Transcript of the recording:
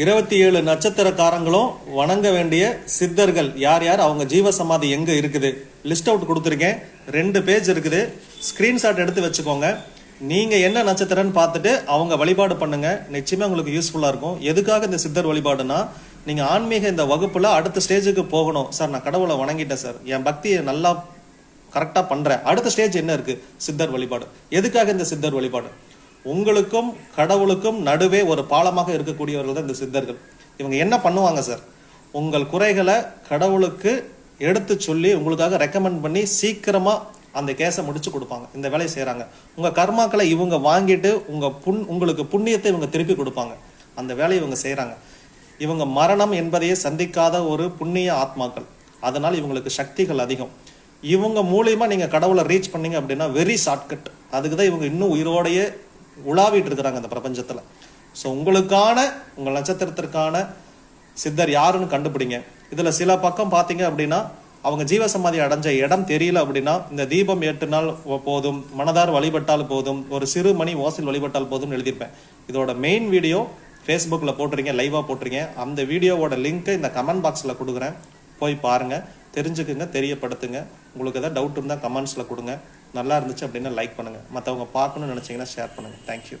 இருபத்தி ஏழு நட்சத்திரக்காரங்களும் வணங்க வேண்டிய சித்தர்கள் யார் யார்? அவங்க ஜீவ சமாதி எங்க இருக்குது? லிஸ்ட் அவுட் கொடுத்துருக்கேன். ரெண்டு பேஜ் இருக்குது. ஸ்கிரீன்ஷாட் எடுத்து வச்சுக்கோங்க. நீங்க என்ன நட்சத்திரம்னு பார்த்துட்டு அவங்க வழிபாடு பண்ணுங்க. நிச்சயமா உங்களுக்கு யூஸ்ஃபுல்லா இருக்கும். எதுக்காக இந்த சித்தர் வழிபாடுனா நீங்க ஆன்மீக இந்த வகுப்புல அடுத்த ஸ்டேஜுக்கு போகணும். சார் நான் கடவுளை வணங்கிட்டேன் சார். என் பக்தியை நல்லா கரெக்டா பண்றேன். அடுத்த ஸ்டேஜ் என்ன இருக்கு? சித்தர் வழிபாடு. எதுக்காக இந்த சித்தர் வழிபாடு? உங்களுக்கும் கடவுளுக்கும் நடுவே ஒரு பாலமாக இருக்கக்கூடியவர்கள் தான் இந்த சித்தர்கள். இவங்க என்ன பண்ணுவாங்க சார் உங்கள் குறைகளை கடவுளுக்கு எடுத்து சொல்லி உங்களுக்காக ரெக்கமெண்ட் பண்ணி சீக்கிரமா அந்த கேஸை முடிச்சு கொடுப்பாங்க. இந்த வேலையை செய்கிறாங்க உங்க கர்மாக்களை இவங்க வாங்கிட்டு உங்க புண் உங்களுக்கு புண்ணியத்தை இவங்க திருப்பி கொடுப்பாங்க. அந்த வேலையை இவங்க செய்கிறாங்க இவங்க மரணம் என்பதையே சந்திக்காத ஒரு புண்ணிய ஆத்மாக்கள். அதனால் இவங்களுக்கு சக்திகள் அதிகம். இவங்க மூலியமா நீங்க கடவுளை ரீச் பண்ணீங்க அப்படின்னா வெரி ஷார்ட்கட் அதுக்கு தான் இவங்க இன்னும் உயிரோடையே உலாவிட்டு இருக்கிறாங்க அந்த பிரபஞ்சத்தில். ஸோ உங்களுக்கான உங்கள் நட்சத்திரத்திற்கான சித்தர் யாருன்னு கண்டுபிடிங்க. இதில் சில பக்கம் பார்த்தீங்க அப்படின்னா அவங்க ஜீவசமாதி அடைஞ்ச இடம் தெரியல அப்படின்னா இந்த தீபம் எட்டு நாள் போதும் மனதார் வழிபட்டால் போதும் ஒரு சிறு மணி ஓசில் வழிபட்டால் போதும்னு எழுதியிருப்பேன். இதோட மெயின் வீடியோ ஃபேஸ்புக்கில் போட்டிருக்கேன் லைவாக போட்டிருக்கேன். அந்த வீடியோவோட லிங்க்கை இந்த கமெண்ட் பாக்ஸில் கொடுக்குறேன். போய் பாருங்கள் தெரிஞ்சுக்குங்க தெரியப்படுத்துங்க. உங்களுக்கு எதாவது டவுட் இருந்தால் கமெண்ட்ஸில் கொடுங்க. நல்லா இருந்துச்சு அப்படின்னா லைக் பண்ணுங்கள் மற்றவங்க பார்க்கணும்னு நினச்சிங்கன்னா ஷேர் பண்ணுங்கள் தேங்க்யூ